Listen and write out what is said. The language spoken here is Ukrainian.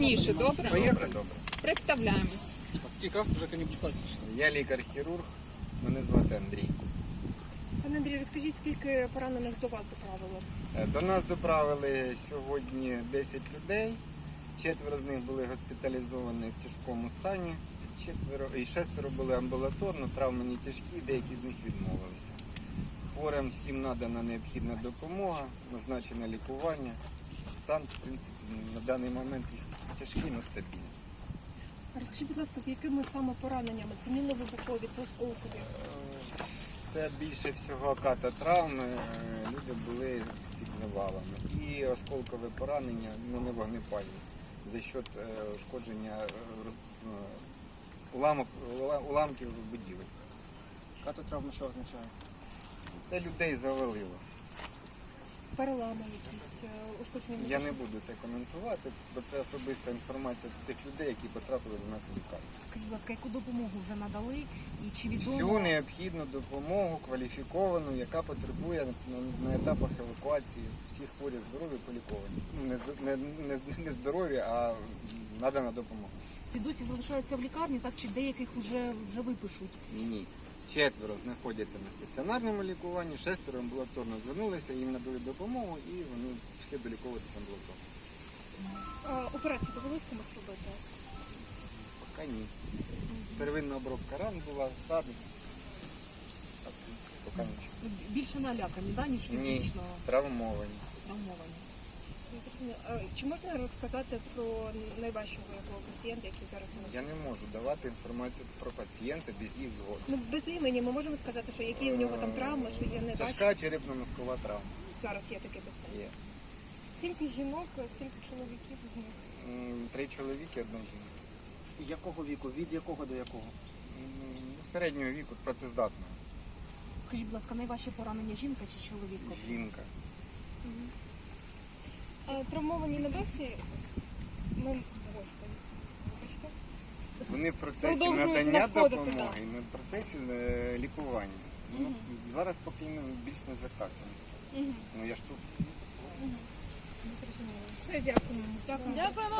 Ніше, добре? Поїхали, добре. Представляємось. Аптека, Жека не Я лікар-хірург, мене звати Андрій. Пане Андрій, розкажіть, скільки поранених до вас доправили? Е, До нас доправили сьогодні 10 людей. Четверо з них були госпіталізовані в тяжкому стані. Четверо і шестеро були амбулаторно, травми не тяжкі, деякі з них відмовилися. Хворим всім надана необхідна допомога, назначене лікування. Стан, в принципі, на даний момент тяжкий, але стабільний. Розкажіть, будь ласка, з якими саме пораненнями? Це мінно-вибухові, це осколкові? Е, Це більше всього ката травми. е, Люди були під завалами. І осколкове поранення, ну не вогнепальні, за счет е, ушкодження уламок, уламків будівель. кататравма що означає? Це людей завалило. Перелами якісь, е, ушкодження? Я не буду це коментувати, бо це особиста інформація тих людей, які потрапили до нас у лікарню. Скажіть, будь ласка, яку допомогу вже надали і чи відомо? Всю необхідну допомогу кваліфіковану, яка потребує на, на етапах евакуації. Всі хворі здорові поліковані. Ну, не, не, не, не здорові, а надана допомога. Всі досі залишаються в лікарні, так чи деяких вже, вже випишуть? Ні. Четверо знаходяться на стаціонарному лікуванні, шестеро амбулаторно звернулися, їм надали допомогу і вони пішли доліковуватися амбулаторно. Операцію довелось комусь робити? Поки ні. Первинна обробка ран була, сад. Поки нічого. Більше налякані, да, ніж Ні, фізично травмовані. травмовані. Чи можна розказати про найважчого якого пацієнта, який зараз у нас? Я не можу давати інформацію про пацієнта без їх згоди. Ну, без імені ми можемо сказати, що які у нього там травми, що є найважчі. Тяжка черепно-мозкова травма. Зараз є такий пацієнт. Є. Скільки жінок, скільки чоловіків з них? М, Три чоловіки, одна жінка. Якого віку? Від якого до якого? М, Середнього віку працездатна Скажіть, будь ласка, найважче поранення жінка чи чоловік? жінка. А, травмовані на досі? ми. Вони в процесі Продовжують надання допомоги, да. і в процесі е, лікування. Ну, зараз поки не- більш не звертався. Мгм. Ну я ж тут. Все, дякую. Дякую. Дякуємо.